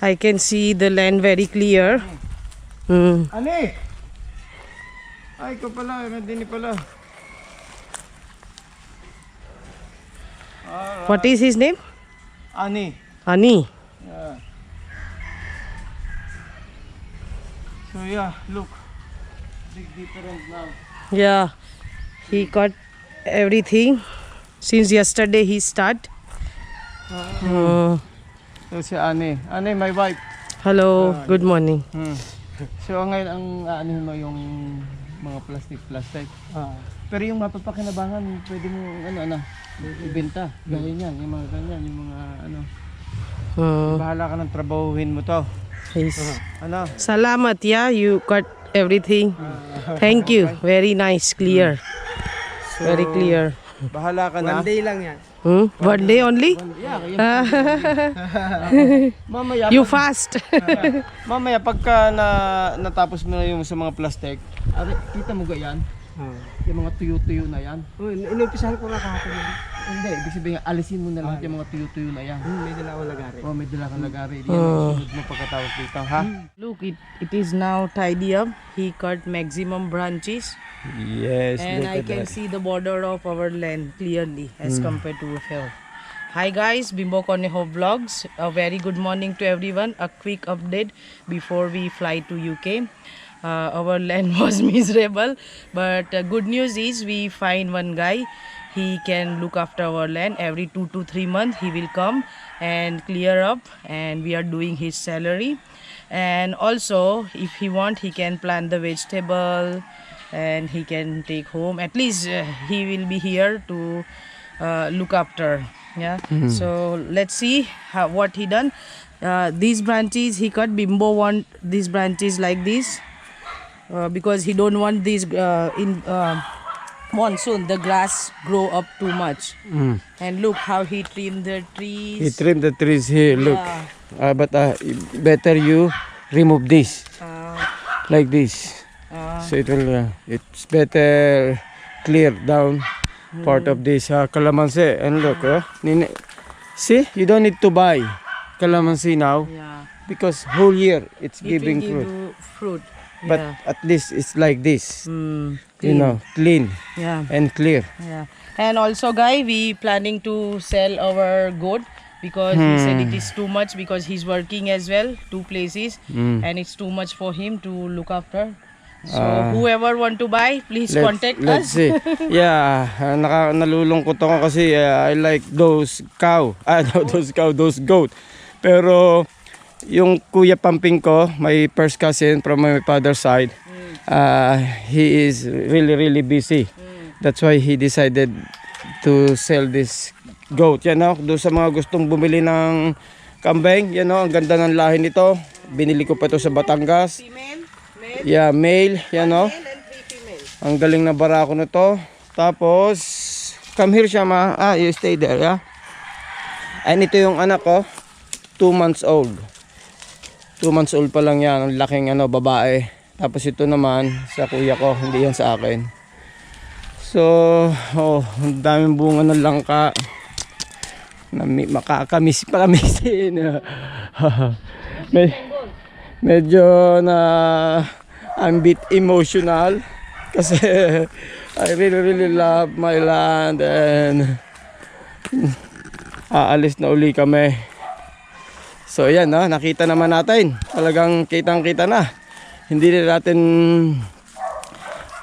I can see the land very clear. Mm. Ani! Ay, ikaw pala. Mandini pala. Alright. What is his name? Ani. Ani. Yeah. So yeah, look. Big difference now. Yeah, he got everything since yesterday he start. Uh, So si Ani. Ani, my wife. hello, good morning. Hmm. So ngayon ang ano mo yung mga plastic plastic. Pero yung mapapakinabangan, pwede mo ano ano, ibenta. Gaya niyan, yung mga ganyan, yung mga ano. Uh, Bahala ka ng trabahuhin mo to. yes. Ano? Salamat, yeah, you got everything. Thank you. Very nice, clear. Very clear. Bahala ka na. day lang yan. Hmm? One day only? Yeah, mamaya You fast. mamaya pagka na natapos mo na yung sa mga plastic, kita mo gayan, yung mga tuyo-tuyo na yan. Oh, inumpisahan ko nga kahapon yan. Hindi, ibig sabihin alisin mo na lahat yung mga tuyo-tuyo na yan. Hmm, may dala ako lagari. Oh, may dala kang lagari. Yan ang sunod mo pagkatapos dito, ha? Look, it, it is now tidy up. He cut maximum branches. Yes, and I can see the border of our land clearly as compared to here. Hi guys, Bimbo Koneho Vlogs. A very good morning to everyone. A quick update before we fly to UK. Uh, our land was miserable, but uh, good news is we find one guy. He can look after our land. Every two to three months. He will come and clear up, and we are doing his salary. And also, if he want, he can plant the vegetable and he can take home. At least uh, he will be here to uh, look after. Yeah. So let's see how, what he done. Uh, these branches he cut bimbo want these branches like this uh, because he don't want these uh, in uh, monsoon the grass grow up too much and look how he trimmed the trees He trimmed the trees here, look. Yeah. Uh, but uh, better you remove this, uh, like this. uh, So it will, uh, it's better clear down part of this uh, calamansi. And look, nini- see, you don't need to buy calamansi now yeah because whole year it's it giving fruit. fruit But yeah. at least it's like this, Mm, you know, clean yeah and clear. Yeah. And also, guy, we planning to sell our goat because he said it is too much because he's working as well, two places, Mm. and it's too much for him to look after. So whoever want to buy, please Let's- contact let's us. see. yeah, uh, naka, nalulungkot ako kasi uh, I like those cow. Ah, no, those cow, those goat. Pero yung kuya pamping ko, my first cousin from my father's side, uh, he is really, really busy. That's why he decided to sell this goat. Yan o, doon sa mga gustong bumili ng kambing, yan o, ang ganda ng lahi nito. Binili ko pa ito sa Batangas. Yeah, male, yan o. Ang galing na barako na to. Tapos, come here siya ma. Ah, you stay there, yeah? And ito yung anak ko. 2 months old. 2 months old pa lang yan. Ang laking ano, babae. Tapos ito naman, sa kuya ko. Hindi yan sa akin. So, oh, daming bunga ng langka. Na makakamis pa kamisin. Med- medyo na I'm bit emotional kasi I really really love my land and aalis na uli kami. So ayan no, nakita naman natin. Talagang kitang kita na. Hindi na natin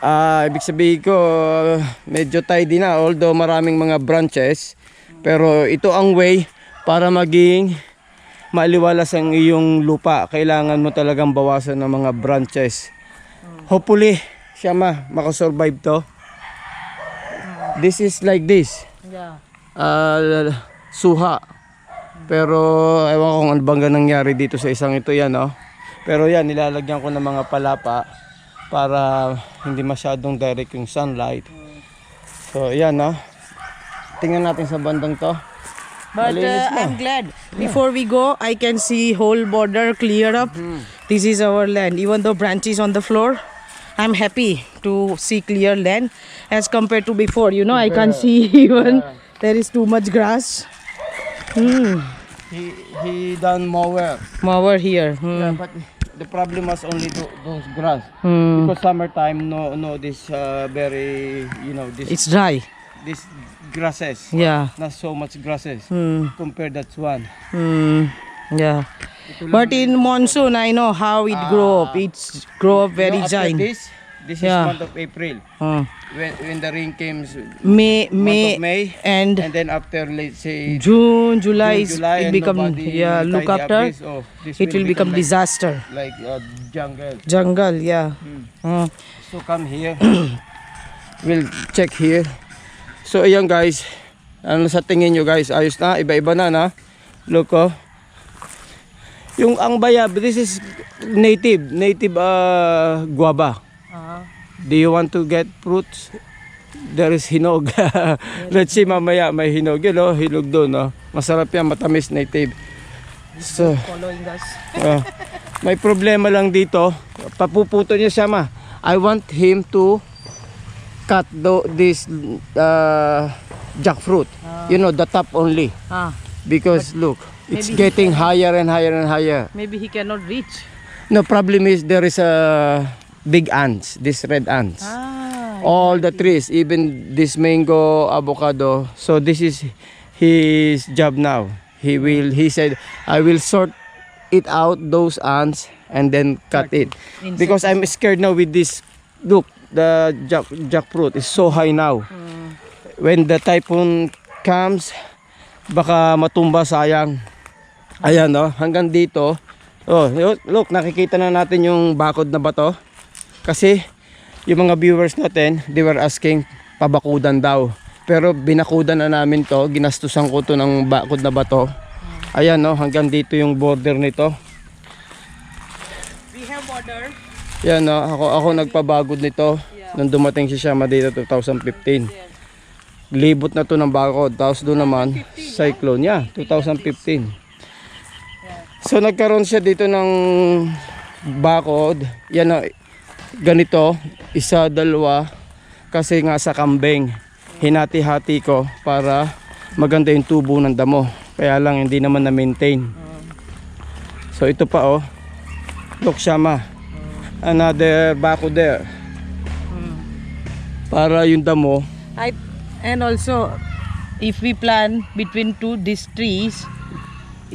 ah ibig sabihin ko medyo tidy na although maraming mga branches pero ito ang way para maging maliwalas ang iyong lupa. Kailangan mo talagang bawasan ng mga branches. Hopefully, siya ma, makasurvive to. This is like this. Yeah. Uh, suha. Pero ewan ko kung ano bang nangyari dito sa isang ito yan, no? Pero yan, nilalagyan ko ng mga palapa para hindi masyadong direct yung sunlight. So, yan, no? Tingnan natin sa bandang to. But uh, I'm glad. Before we go, I can see whole border clear up. This is our land. Even though branches on the floor, I'm happy to see clear land as compared to before. You know, I can't see even there is too much grass. Hmm. He he done mower. Mower here. Yeah, Hmm. but the problem was only tho- those grass. Hmm. Because summertime, no, no, this uh, very, you know, this It's dry. this grasses, Yeah. not so much grasses Hmm. compared that one. Hmm. Yeah. But in monsoon, I know how it grow up. It's grow up very you know, after giant. this, this Yeah. is month of April. Hmm. When when the rain came, May, month May, of May, and and then after let's say June, July, June, is- July, it become yeah. Look after, this, oh, this it will become like, disaster. like uh, jungle. Jungle, yeah. Hmm. So come here. we'll check here. So ayan guys. Ano sa tingin nyo guys? Ayos na? Iba-iba na na. Look oh. Yung ang bayab, this is native. Native uh, guava. Uh, Do you want to get fruits? There is hinog. Let's see mamaya may hinog. Yun oh, hinog doon oh. Masarap yan, matamis native. So. Ah, may problema lang dito. Papuputo niya siya ma. I want him to cut the, this uh, jackfruit. You know, the top only. Ah, Because look, it's getting higher and higher and higher. maybe he cannot reach. No problem is there is a big ants, these red ants. Ah, All the trees, even this mango, avocado. So this is his job now. He will, he said, I will sort it out, those ants, and then cut it. Because I'm scared now with this, look, the jack, jackfruit is so high now. When the typhoon comes, baka matumba sayang. Ayan no, hanggang dito. Oh, look, nakikita na natin yung bakod na bato. Kasi yung mga viewers natin, they were asking pabakudan daw. Pero binakudan na namin to, ginastusan ko to ng bakod na bato. Ayan no, hanggang dito yung border nito. we have order. Yan no, ako ako nagpabagod nito nung dumating si Shama dito 2015. Libot na to ng bakod. Tapos doon naman, cyclone. Yeah, 2015. So nagkaroon siya dito ng bakod. Yan na, ganito. Isa, dalawa. Kasi nga sa kambing. Hinati-hati ko para maganda yung tubo ng damo. Kaya lang hindi naman na-maintain. So ito pa oh. Look Shama. Another bako there. Para yung damo. I and also if we plan between two these trees,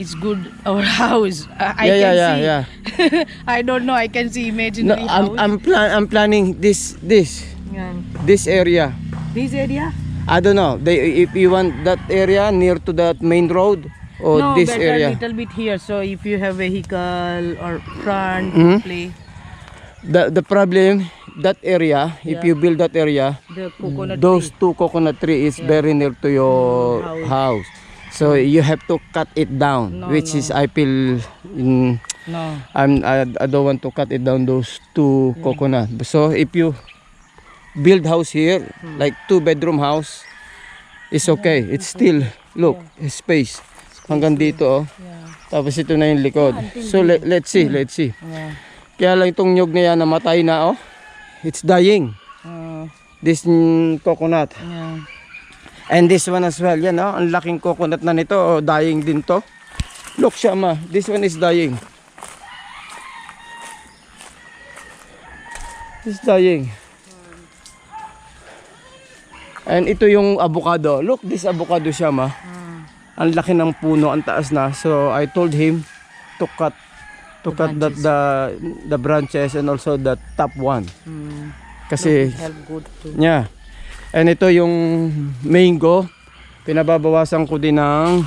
it's good our house. I, I yeah, can yeah, yeah, see. yeah. I don't know. I can see No, I'm house. I'm plan I'm planning this this Yeah. this area. This area? I don't know. They if you want that area near to that main road or no, this better area. little bit here. So if you have vehicle or front Mhm. play The the problem that area if you build that area the coconut those tree. two coconut tree is very near to your Mm, house. So you have to cut it down No, which no. is I feel in No. I'm I, I don't want to cut it down those two coconut. So if you build house here like two bedroom house it's okay. It's still look space hanggang dito oh. Yeah. Tapos ito na yung likod. So let, let's see, let's see. Yeah. Kaya lang itong nyug na yan namatay na oh. It's dying. Uh, This mm, coconut. yeah. And this one as well. Yan oh, ang laking coconut na nito. Oh, dying din to. Look siya ma. This one is dying. It's dying. And ito yung avocado. Look, this avocado siya ma. Ang laki ng puno, ang taas na. So I told him to cut to The cut that the the branches and also the top one. Mm. Kasi Help good too. Yeah. And ito yung mango. Pinababawasan ko din ng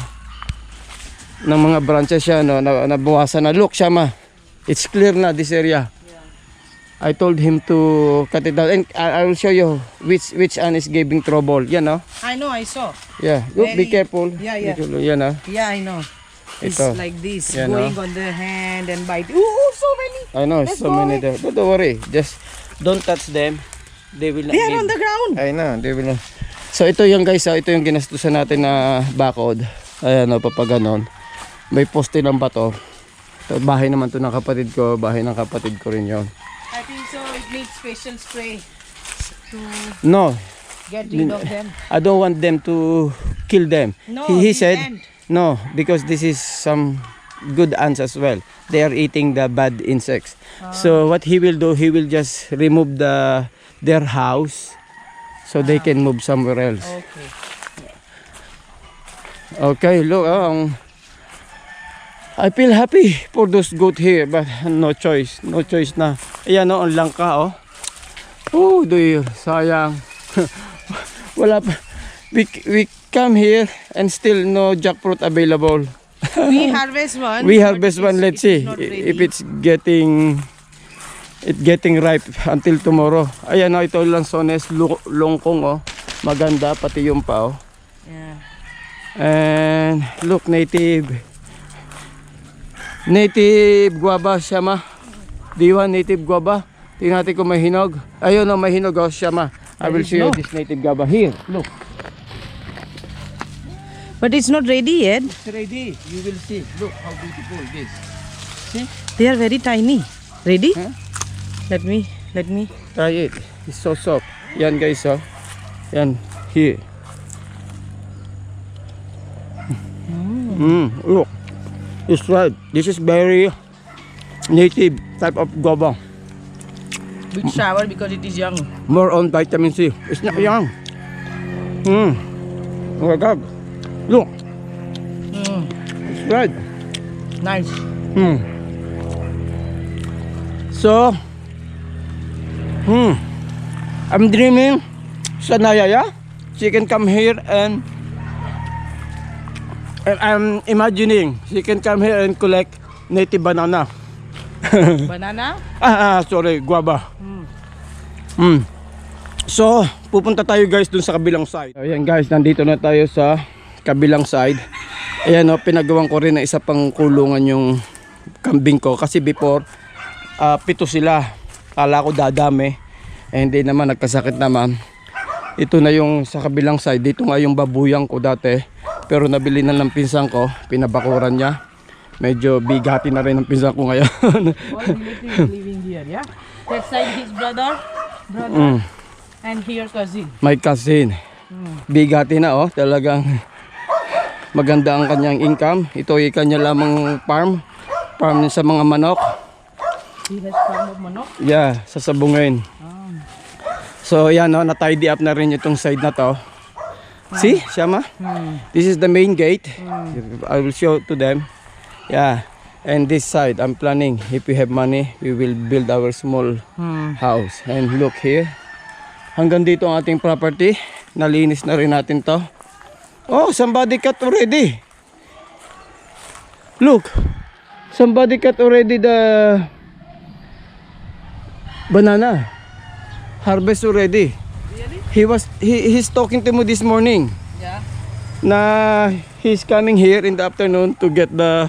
ng mga branches siya no na, nabawasan na look siya ma. It's clear na this area. I told him to cut it down and I, I will show you which which one is giving trouble. Yan no. I know. I saw. Yeah. Look, be Very- careful. Yeah, yeah. Be careful. Yan ah. Yeah, I know. It's Ito. like this, Yan, going oh. on the hand and biting. Ooh, so many. I know, Let's so many there. Don't worry. Just don't touch them. They will not They are give- on the ground. I know, they will not. So ito yung guys, ah, ito yung ginastusan natin na bakod. Ayan o, papaganon. May poste ng bato. Ito, bahay naman to ng kapatid ko, bahay ng kapatid ko rin yon. I think so. It needs special spray to No, get rid of them. I don't want them to kill them. No, he, he the said, ant. No, because this is some good ants as well. They are eating the bad insects. So what he will do, he will just remove the their house so they can move somewhere else. Okay. Okay, look, ang- I feel happy for those goat here, but no choice, no choice na. Ayan oh, ang langka oh. Oh, dear, sayang. Wala pa. We, we come here and still no jackfruit available. we harvest one. We harvest one, let's see if it's getting it getting ripe until tomorrow. Ayan oh, ito lansones, longkong oh. Maganda pati yung pa oh. Yeah. And look, native. Native guava, Shama. Do you want native guava? Tingnan natin kung may hinog. Ayun oh, may hinog oh, Shama. I will show you this native guava. Here, look. But it's not ready yet. It's ready. You will see. Look how beautiful this. They are very tiny. Ready? Huh? Let me. Let me. Try it. It's so soft. Yan guys oh. Yan. Here. Mm, look. It's right. This is very native type of guava. Bit sour because it is young. More on vitamin C. It's not young. Hmm. Oh my God. Look. Mm, It's right. nice. Hmm. So, hmm. I'm dreaming sa Nayaya. She can come here and and I'm imagining she can come here and collect native banana. Banana? Ah, ah sorry, guava. Mm. Hmm. So, pupunta tayo guys dun sa kabilang side. Ayan guys, nandito na tayo sa kabilang side. Ayan o, pinagawan ko rin na isa pang kulungan yung kambing ko. Kasi before, ah, pito sila. Kala ko dadami. Eh, hindi naman, nagkasakit naman. Ito na yung sa kabilang side. Dito nga yung babuyang ko dati. Pero nabili na ng pinsan ko. Pinabakuran niya. Medyo bigati na rin ang pinsan ko ngayon. All relatives living here, yeah? That side his brother, brother, Mm. and here cousin. My cousin. Bigati na oh, talagang maganda ang kanyang income. Ito ay kanya lamang farm. Farm sa mga manok. He has farm of manok. Yeah, sa sabungin. So yan oh, na-tidy up na rin itong side na to. See, Shama? Hmm. This is the main gate. I will show to them. Yeah. And this side, I'm planning, if we have money, we will build our small Hmm. house. And look here. Hanggang dito ang ating property. Nalinis na rin natin to. Oh, somebody cut already. Look. Somebody cut already the banana. Harvest already. Really? He was he, he's talking to me this morning Yeah. na he's coming here in the afternoon to get the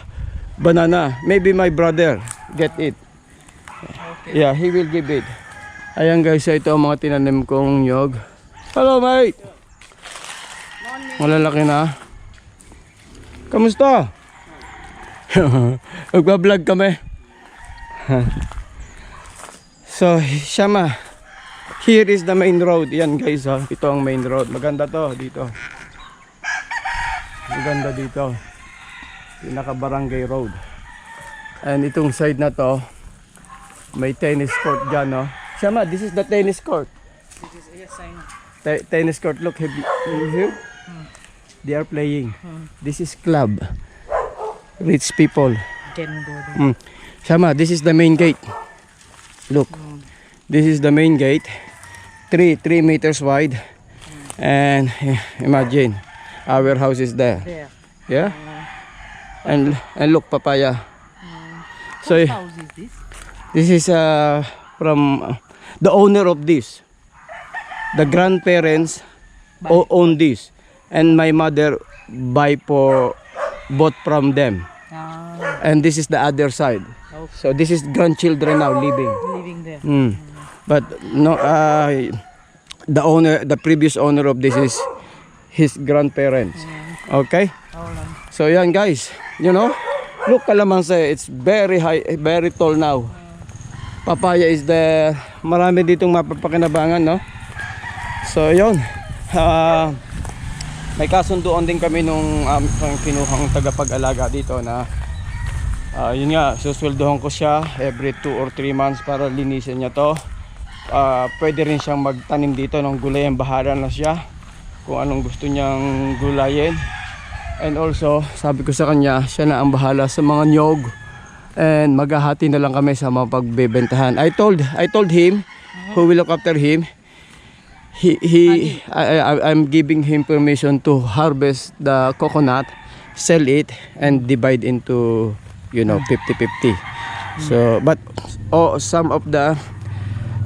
banana. Maybe my brother get it. Yeah, he will give it. Ayan guys, ito ang mga tinanim kong nyog. Hello mate! Malalaki na. Kamusta? Magbablog kami. so, Shama, here is the main road. Yan guys, oh. ito ang main road. Maganda to dito. Maganda dito. Pinaka barangay road. And itong side na to, may tennis court dyan, no? Shama, this is the tennis court. It is, yes, I know. Te- tennis court, look, have you, you here? They are playing. This is club. Rich people. Can go there. Mm. Shama, this is the main gate. Look, this is the main gate. Three, three meters wide. And imagine, our house is there. Yeah? And and look, papaya. So house is this? is uh, from uh, the owner of this. The grandparents own this, and my mother buy for bought from them. Ah, And this is the other side. okay. So this is grandchildren now living. Living there. Mm. But no, uh, the owner, the previous owner of this is his grandparents. Okay. So yan guys, you know, look kalamansi, it's very high, very tall now. Papaya is there. Marami ditong mapapakinabangan, no? So yun. Uh, may kasunduan din kami nung um, ang kinuhang tagapag-alaga dito na ah, yun nga, susweldohan ko siya every 2 or 3 months para linisin niya to. Ah, pwede rin siyang magtanim dito ng gulay, bahala na siya kung anong gusto niyang gulayin. And also, sabi ko sa kanya, siya na ang bahala sa mga nyog. And maghahati na lang kami sa mga pagbebentahan. I told I told him who will look after him. He he I, I I'm giving him permission to harvest the coconut, sell it and divide into you know 50-50. So but oh some of the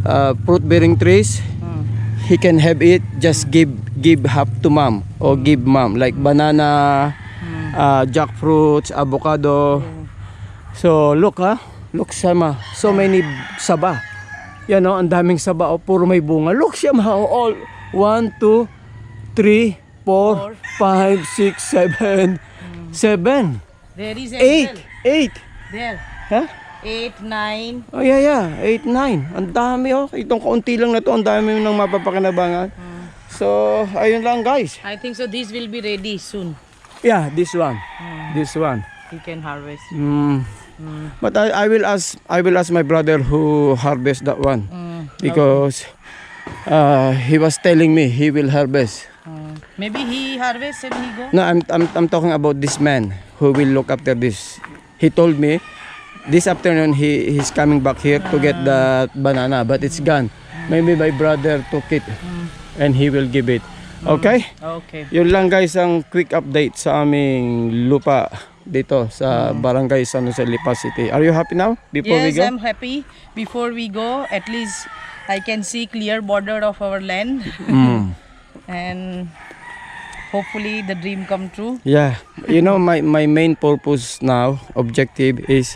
uh, fruit bearing trees Hmm. he can have it just give give half to mom or give mom like banana uh, jackfruits avocado. So look ha look sama so many saba yan o ang daming saba o puro may bunga look siya ma oh, all 1 2 3 4 5 6 7 7 There is 8 angel. 8 There. ha 8, 9. Oh yeah, yeah. 8, 9. Ang dami oh. Itong kaunti lang na to, ang dami nang mapapakinabangan. So, ayun lang guys. I think so this will be ready soon. Yeah, this one. This one. We can harvest. Mm. But I, I will ask I will ask my brother who harvest that one Mm. because uh, he was telling me he will harvest. Mm. Maybe he harvest and he go. No, I'm, I'm I'm talking about this man who will look after this. He told me this afternoon he he's coming back here to get that banana, but it's gone. Maybe my brother took it and he will give it. Okay? Okay. Yun lang guys ang quick update sa aming lupa dito sa Barangay San Jose Lipa City. Are you happy now before we yes, go? I'm happy. Before we go, at least I can see clear border of our land Mm. and hopefully the dream come true. Yeah. You know my my main purpose now, objective is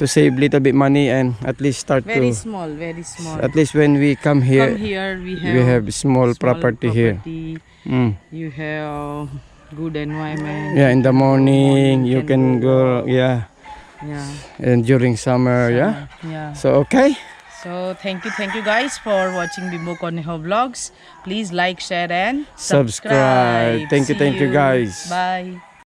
to save little bit money and at least start Very to small, very small. at least when we come here, Come here, we have, we have small, small property, here. property. Mm. You have good environment. Yeah, in the morning you can go. Yeah, Yeah. and during summer. Yeah. Yeah. So okay. So thank you, thank you guys for watching Bimbo Cornejo vlogs. Please like, share, and Subscribe. Thank you, See thank you, guys. Bye.